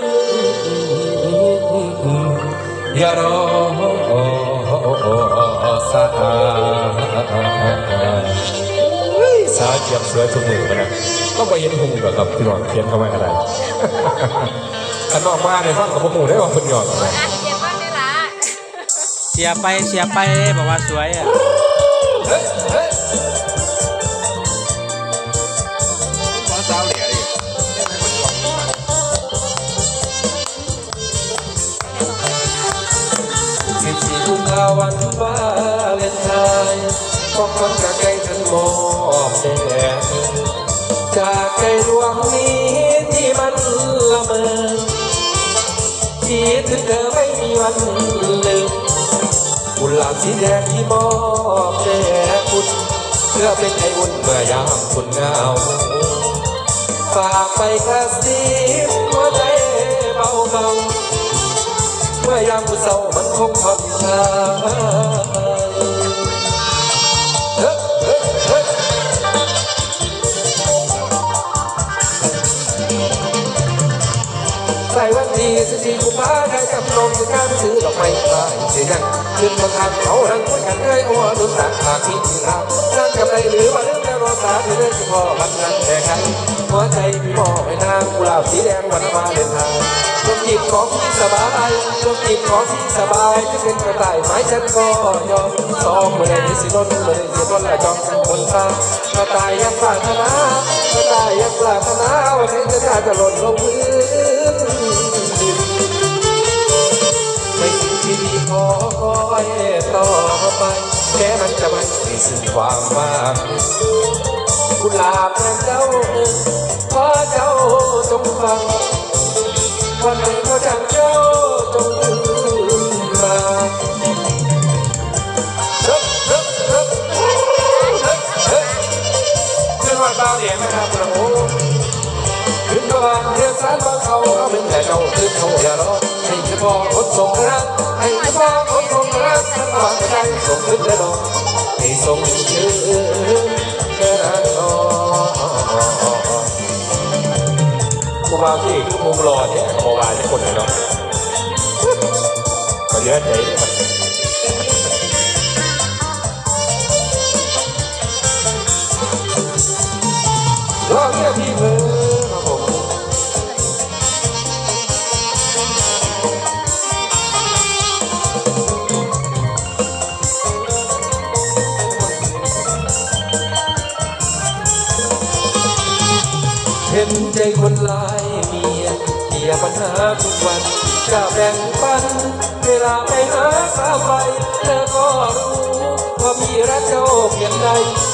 นอย่ารอสาสาเจียบสวยทุกมือไปนะก็ไปเห็นหุงกับกับพี่น้องเขียนเข้ามาอะไรขันออกมาในฟังกับพวกหมูได้ว่าคนหยอดอะไรเสียไปเสียไปบอกว่าสวยอะ มอบแด่จากใจดวงนี้ที่มันละเมอคิดถึงเธอไม่มีวันลืมกุหลาบสีแดงที่มอบแด่คุณเพื่อเป็นไออุ่นเมื่อยามคุณเหงาฝากไปกระซิบหัวใจเบาเบาๆเมื่อยามคุณเศร้ามันคงผ่อนคลา ส่วันที่สิบสี่กุมภาได้จำลองในการซื้อดอกไม้พายเสียงขึ้นมาทำเขารังคุยกันเลยโอ้ดุนตักหากที่รักนั่นกับไรหรือว่าเรื่องแต่รอสาที่เรื่องที่พ่อวันนั้นแข่งกันหัวใจพี่มอบให้นางกุหลาบสีแดงวันวาเลนไทน์ลมจิบของพี่สบายลมจิบของพี่สบายจะเป็นกระต่ายไม้ฉันก็ยอมซ้อมเมื่อใดสิล้นเมื่อใดสิล้นละจอมกันบนฟ้ากระต่ายยังปรารถนากระต่ายยังปรารถนาวันนี้จะน่าจะหล่นลงพื้น ขอคอยต่อไปแม้มันจะไม่มีซึ่งความมายกุหลาบแทนเจ้าขอเจ้าจงฟังวันหนก็จังเจ้าจงมาเฮ้ยเฮ้ยเฮ้ยเฮ้ยเฮ้ยขึ้นวันเบาเดียไหมครับพระโอ้ขึ้นกบานเรียนสารบางเขาเอาเป็นแต่เจ้าขึ้นเขาอย่ารอให้เฉพาะคนส่งรักให้ เฉพาะคนส่งรักฉันวางใจส่งขึ้นได้ดอกให้ส่งชื่อแค่นั้นรอกูมาที่คือมุมรอเนี่ยโมบายที่คนไหนเนาะก็เยอะใจมันรอเงียบพี่เพื่อ ปัญหาทุกวันจะแบ่งปัน เวลาไปหาสาวไปเธอก็รู้ว่าพี่รักเจ้าเพียงใด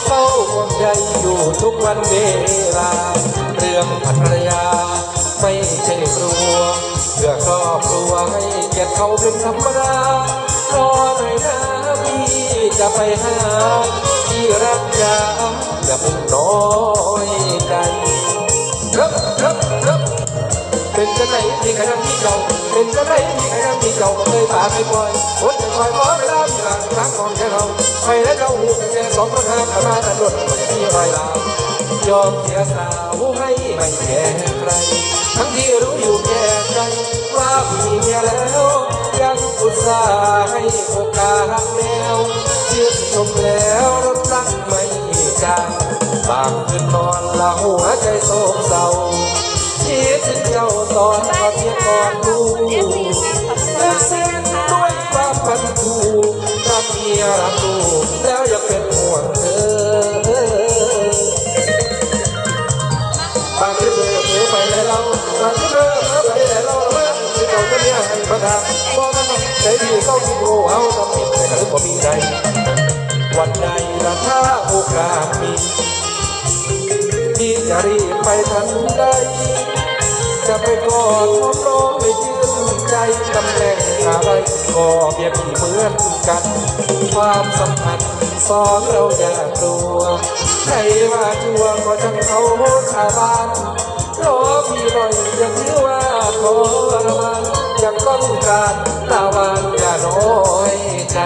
เฝ้าห่วงใยอยู่ทุกวันเวลา เรื่องภรรยา ไม่ใช่กลัวเพื่อครอบครัวให้เกียรติเขาเป็นธรรมดารอหน่อยนะพี่จะไปหาที่รักยาอย่าเพิ่งน้อยใจรับรับรับ เป็นจะไหนมีใครยังมีเจ้าเป็นจะไหนมีใครยังมีเจ้าเคยพาไปปล่อยคนจะคอยขอเวลาหลังทางของแค่เราไปและเราหูแค่สองคนห้ามมาแต่รถไม่มีรอยลามยอมเสียสาวให้ไม่แคร์ใครทั้งที่รู้อยู่แก่ใจว่ามีเมียแล้วยังอุตส่าห์ให้โอกาสแล้วชื่นชมแล้วรถรักไม่ ยรักูแล้วอยังเป็นห่วงเธอบางทีเบอเผลอไปแล้วเราบางทีเบอเผลอไปแล้วเราเมื่อที่เราจะเนี่ยให้ประทานบอกมันใจดีเข้าที่โง่เอาต้องมีแต่กระลึกว่ามีใจวันใดละถ้าโอกาสมีที่จะรีบไปทันใดจะไปกอดน้องน้องไม่ยืน ตำแหน่งอะไรก็เปรียบเหมือนกัน ความสัมพันธ์สองเราอย่ากลัวใครว่าชัวก็จังเขาชาวบ้านรอพี่หน่อยอย่าถือว่าทรมานยากต้องการตาวานอย่าน้อยใจ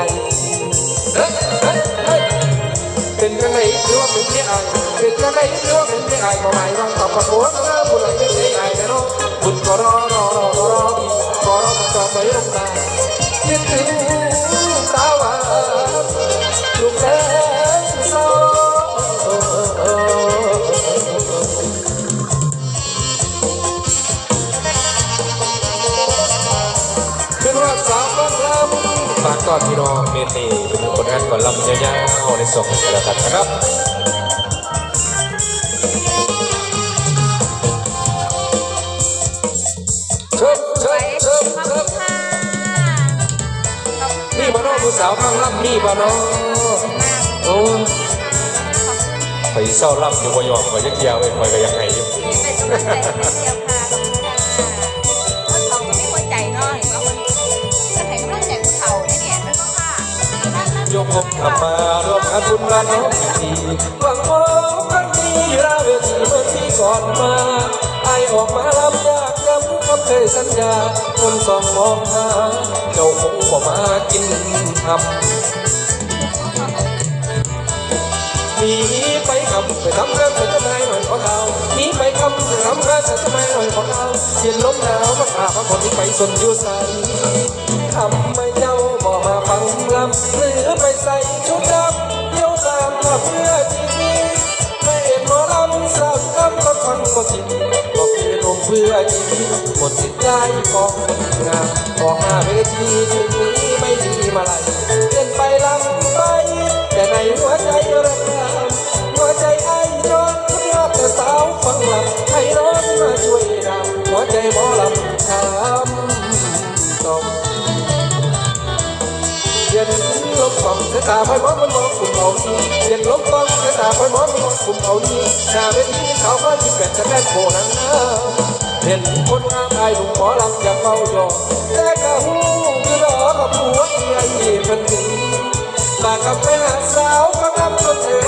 เป็นจังไหนหรือว่าเป็นที่อายเป็นจังไหนหรือว่าเป็นที่อายก็หมายว่าตอบกระโดดนะผู้ใดเป็นที่อายนะเนาะบุญก็รอรอรอรอรออีก ก็รอมาจอดไปลงนาคิดถึงตาวานลูกแดงโซเป็นว่าสาวบ้านลำฝากก่อนพี่น้องเมตนีเป็นผลงานก่อนลำยาวๆในสองกันแล้วกันครับานน้องผู้สาวบ้านลำนี่บ้านน้องโอ้ยไปเศร้าลำอยู่บ่ยอมก็ยักยาวไปคอยก็ยังไงอยู่เป็นกำลังใจให้เดียวค่ะขอบคุณค่ะคนเขาก็ไม่หัวใจเนาะเห็นว่ามันมันให้กำลังใจผู้เฒ่าเนี่ยเนี่ยนั่นก็ค่ะยกผมกลับมารวมกันบุญบ้าน้องอีหวังว่ากันนี้ราเวทีเมื่อที่ก่อนมาไอออกมา เคยสัญญาคนสองมองหา เจ้าคงบ่มากินทำหนีไปคำไปทำเรื่องจะไมหน่อยของเราหนีไปคำไปทำเรื่องจะไมหน่อยของเราเย็นลมหนาวมาอาบคนที่ไปสนอยู่ใส่ทำไมเจ้าบอกมาฟังลำหรือไปใส่ชุดดำเที่ยวตามมาเพื่อชีวิตไม่เห็นหมอลำสาวคำก็ฟังก็จิตบอก เพื่อชีวิตหมดสิทธิ์ใจของงานออหน้าเวทีชุดนี้ไม่มีมาลัยเล่นไปลำไป แต่ในหัวใจระกำหัวใจไอ้น้องเพื่อแต่สาวฟังลำให้ร้องมาช่วยดำหัวใจหมอลำทำต้อง ลมฟังสายตาไปมองมันมองกลุ่มเอานี้เย็นลมต้องเสียตาไปมองมันมองกลุ่มเอานี้หน้าเวทีเขาวฟ้าที่แปดจะแม่โคนังน้ำเห็นคนงามไอ้หนุ่มหมอลำอย่ากเฝ้ายอแต่กะหูคือรอกับผัวที่ไอ้เป็นดีปากกับแม่สาวก็ทำจนเธอ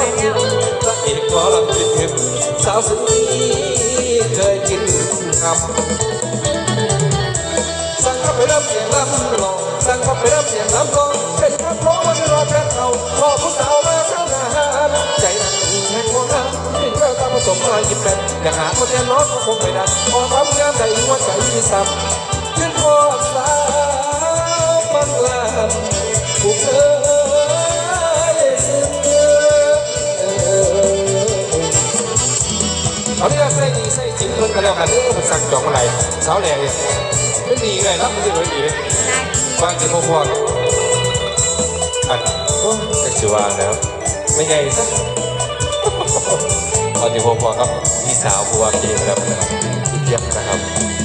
ยิ้มแป้นอยากหาคนแทนน้องก็คงไม่ได้พอความงามใจหัวใจที่ซ้ำขึ้นพอสาวมันลำผู้เคยซึ้งเอาที่เราใส่ดีใส่จริงเพิ่นก็แล้วกันเด้อมันสั่งจองอะไรสาวแหล่เลยไม่ดีไงรับมันจะเลยดีเลยนาทีบางจะพอพออันโอ้จะว่าแล้วไม่ไงซะเอาจะพอพอครับพี่สาวผู้ว่าเกมแล้วที่เทียบนะครับ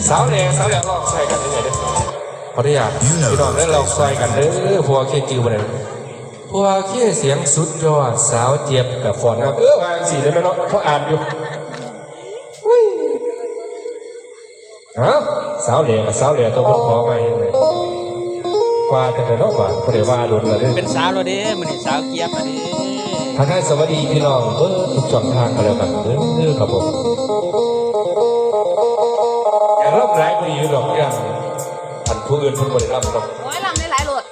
สาวแหล่สาวแหล่ลอกใส่กันยังไงเด้อขออนุญาตพี่น้องได้ลอกใส่กันเด้อผัวเคจิวมาเลยผัวเคเสียงสุดยอดสาวเจี๊ยบกับฟอนครับเออวางสีได้ไหมเนาะเพราะอ่านอยู่ฮะสาวเหลี่ยกับสาวเหลี่ยตัวคนขอมาอย่างไรว่าแต่แต่นอกว่าก็เดี๋ยวว่าโดนละเด้อเป็นสาวแล้วเด้มื้อนี้สาวเกียบแล้วเด้ ทักทายสวัสดีพี่น้องเออทุกช่องทางกันแล้วกันเด้อเด้อครับผมอย่างรับหลายคนอยู่ดอกอย่างท่านผู้อื่นเพิ่นบ่ได้รับหรอกโอ้ยลำได้หลายโหลด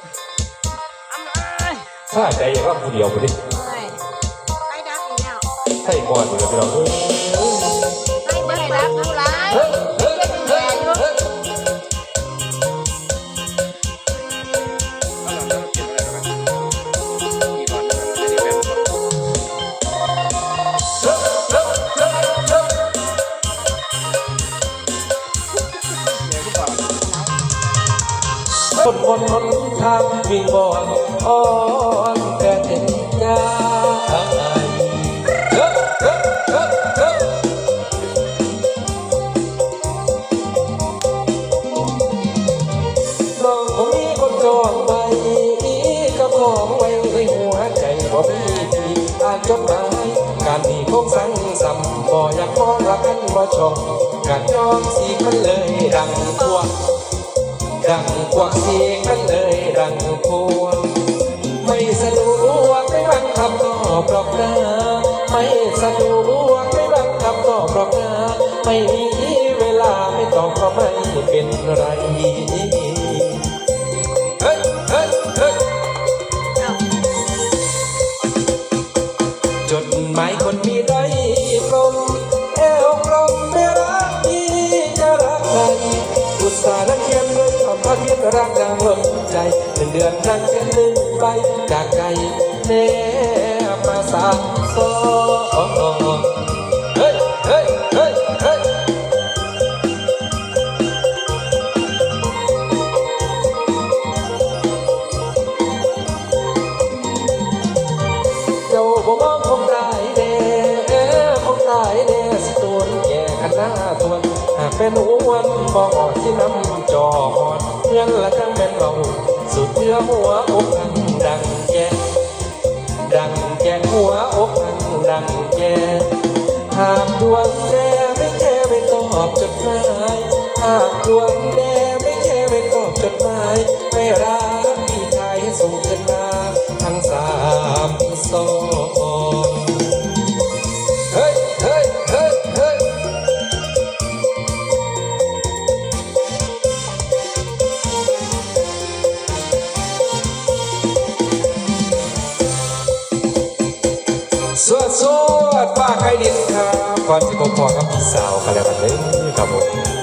อำเลยถ้าใจอยากรับผู้เดียวบ่ดิโอ้ยไปดักอีกแล้วใช่ก่อนอยู่แล้วพี่น้อง อนอ่อนแต่เห็นใจเฮ้ยเฮ้ยเฮ้ยเฮ้ยน้องผมมีคนจองไว้ก็มองไว้ในหัวใจบ่มีที่อ่านจดหมายการมีคงสั่งซ้ำบ่อยากมอรักกันบ่ชองการยอมสีมันเลยดังพวกดังพวกเสียงมันเลยดังพวงไม่ไม่ สะดวกไม่บังคับตอบหรอกนะไม่สะดวกไม่บังคับตอบหรอกนะไม่มีเวลาไม่ตอบก็ไม่เป็นไร จากใจแนมาสามซอเฮ้ยเฮ้ยเฮ้ยเฮ้ยเจ้าบ่มองคงได้แน่คงได้แน่สิตูนแก่ขนาทวนหากเป็นอ้วนบ่อดสิน้ำจอหอดเงินละจังแม่นเราสุดเนื้อหัวอกหัง ดังแกดังแกหัวอกหังดังแกหากดวงแดไม่แก่ไม่ตอบจดหมายหากดวงแดง ก่อนที่ผมพอกับพี่สาวกันแล้วกันเลยครับผม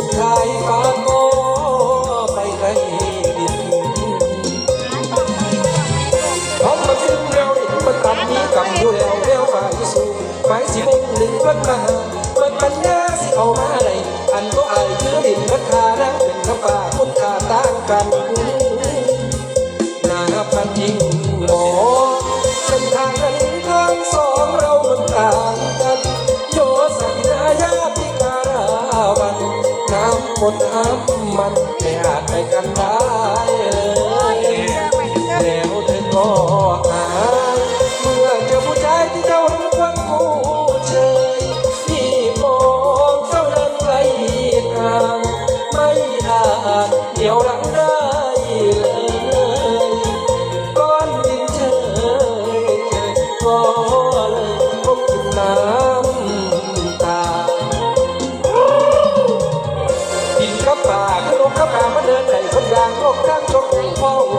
สุดท้ายฟ้าก็ไปไกลดินเพรามันซึ้งเร็วดินมันต่ำมีกำอยู่แล้วเร็วฝ่ายสูงฝ่ายสิมุ่งหนึ่งพิ่นมามันปัญญาสิเอามาไหนอันก็อายคือดินราคาแล้วเป็นคำป่าคุณค่าต่างกันหน้าพันยิ่ง หมดน้ำมันไม่อาจไปกันได้เลยแล้วเธอก็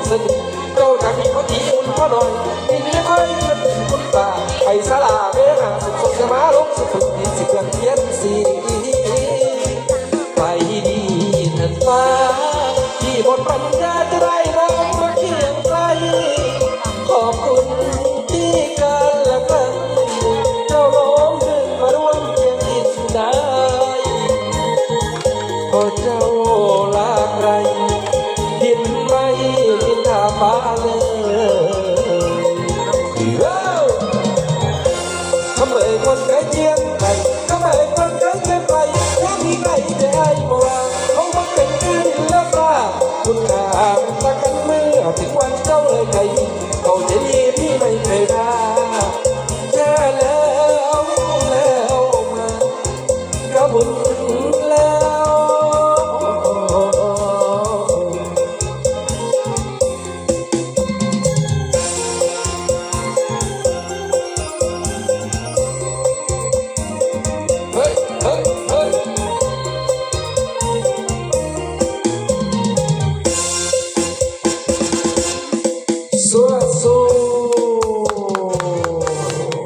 สนิทเจ้าจากมีเขาทีอุ่นพ่อหน่อยดินนี้ค่อยขึ้นคุณป่าไปสลาเวหาสุขสุขจะมาลงสุขสุขดินสิเพื่อนเทียนสีไปดีเถิดฟ้าที่บนปัญญาจะได้รับ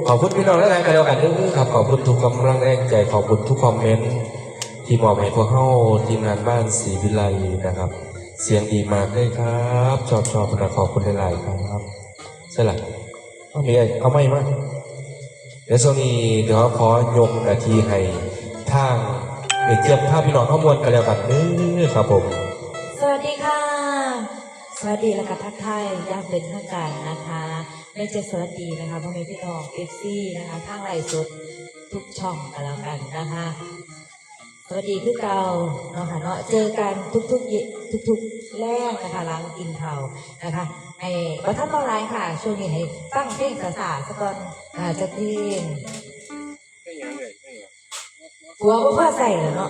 ขอบคุณพี่น้องและนายกันแล้วกันด้อครับขอบคุณทุกกำลังแรงใจขอบคุณทุกคอมเมนต์ที่มอบให้พวกเขาทีมงานบ้านศรีวิไลนะครับ เสียงดีมากเลยครับชอบชอบนะขอบคุณหลายๆครับใช่หละเอามีอะไรเอาไม่มาเดี๋ยวช่วงนี้เดี๋ยวขอยกนาทีให้ทางเอกเจียบภาพพี่น้องข้อมูลกันแล้วกันเด้อครับผม สวัสดีค่ะ สวัสดีและก็ทักทายอยางเป็นทางการนะคะ และจะสวัสดีนะคะพ่อแม่พี่น้องเอฟซีนะคะทางไลฟ์สดทุกช่องกันแล้วกันนะคะ สวัสดีคือเก่าเนาะค่ะเนาะเจอกันทุกๆเยทุกๆแรกนะคะหลังกินข้าวนะคะให้ประทับอะไรค่ะ ช่วงนี้ให้ตั้งเพลงสาสาๆสักก่อนอาจจะเพลงไม่ยังเลยไม่ยังหัวบ่พ่อใส่เหรอเนาะ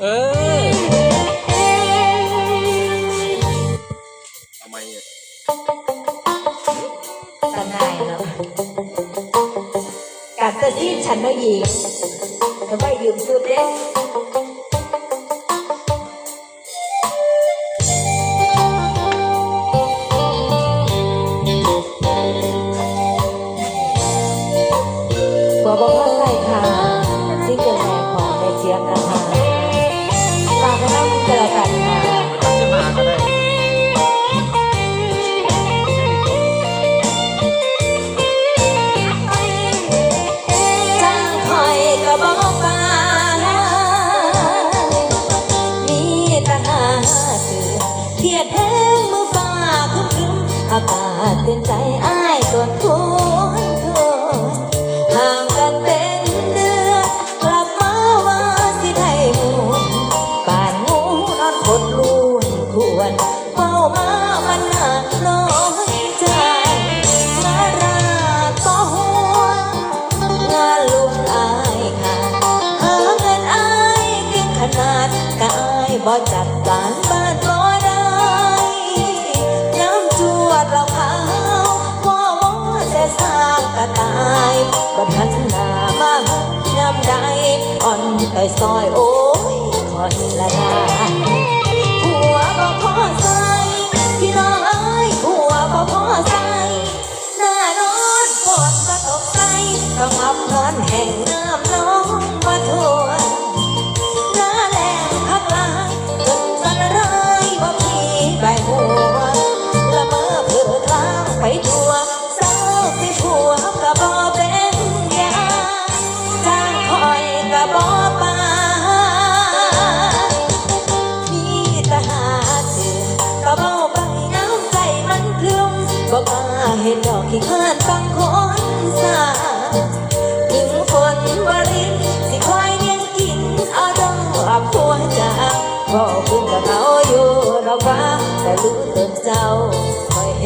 เออ ฉันไม่ยิงจะไมยืมสุดเด้าจเตือนใจอ้า อนไปซอยโอ้ยคอยละนาหัวบ่พอใส่พี่น้องเอ้ยหัวบ่พอใส่หน้านอนปวดก็ตกใจต้องอับนอนแห่ง เขาอยู่เราว่าแต่รู้ตนเจ้าคอยเ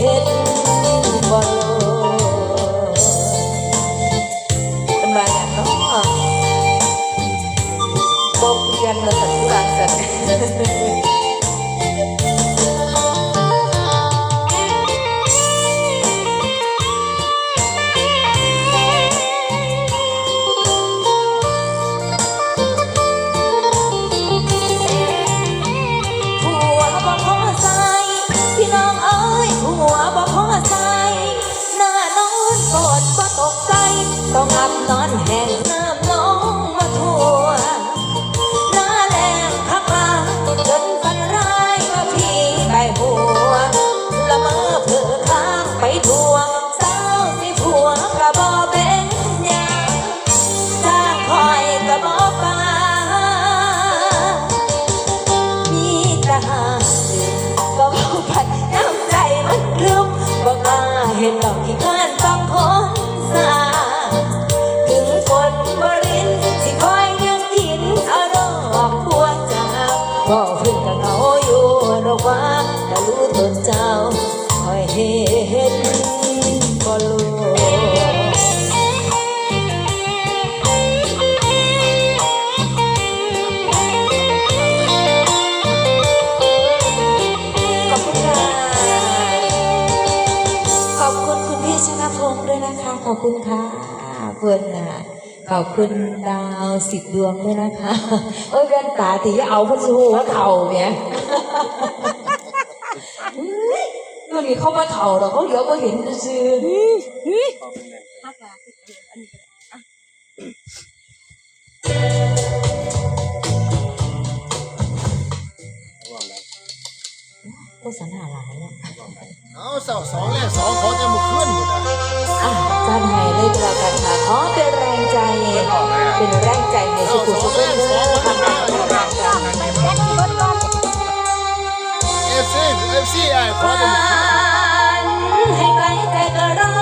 ห็นบ่โลเป็นมาอย่างเน้อบอกเรียนมาสักทุกอย่างสัน เจ้าคอยเห็นก็รู้ขอบคุณค่ะขอบคุณคุณพี่ชนะพงด้วยนะคะขอบคุณค่ะเพื่อนน่ะขอบคุณดาวสิบดวงด้วยนะคะ เอ้ยแว่นตาตีเอาพัสหัวเข่าเนี่ยเฮ้ยตัว นี้เขามาเข่าเราเขาเหลียวก็เห็นซื่อพอเป็นแรงพักละอันนี้ระหว่างนั้นผู้สันาหลายเนาะเอาเสาสองแรกสองขอจะมาขึ้นหมดอะอะจันให้เลยก็แล้วกันค่ะขอเป็นแรงใจ เป็นแรงใจให้สุขุมสุขเด้อทำ FC FC ไอ้ขอเป็น ให้ไกลไกลก็รอ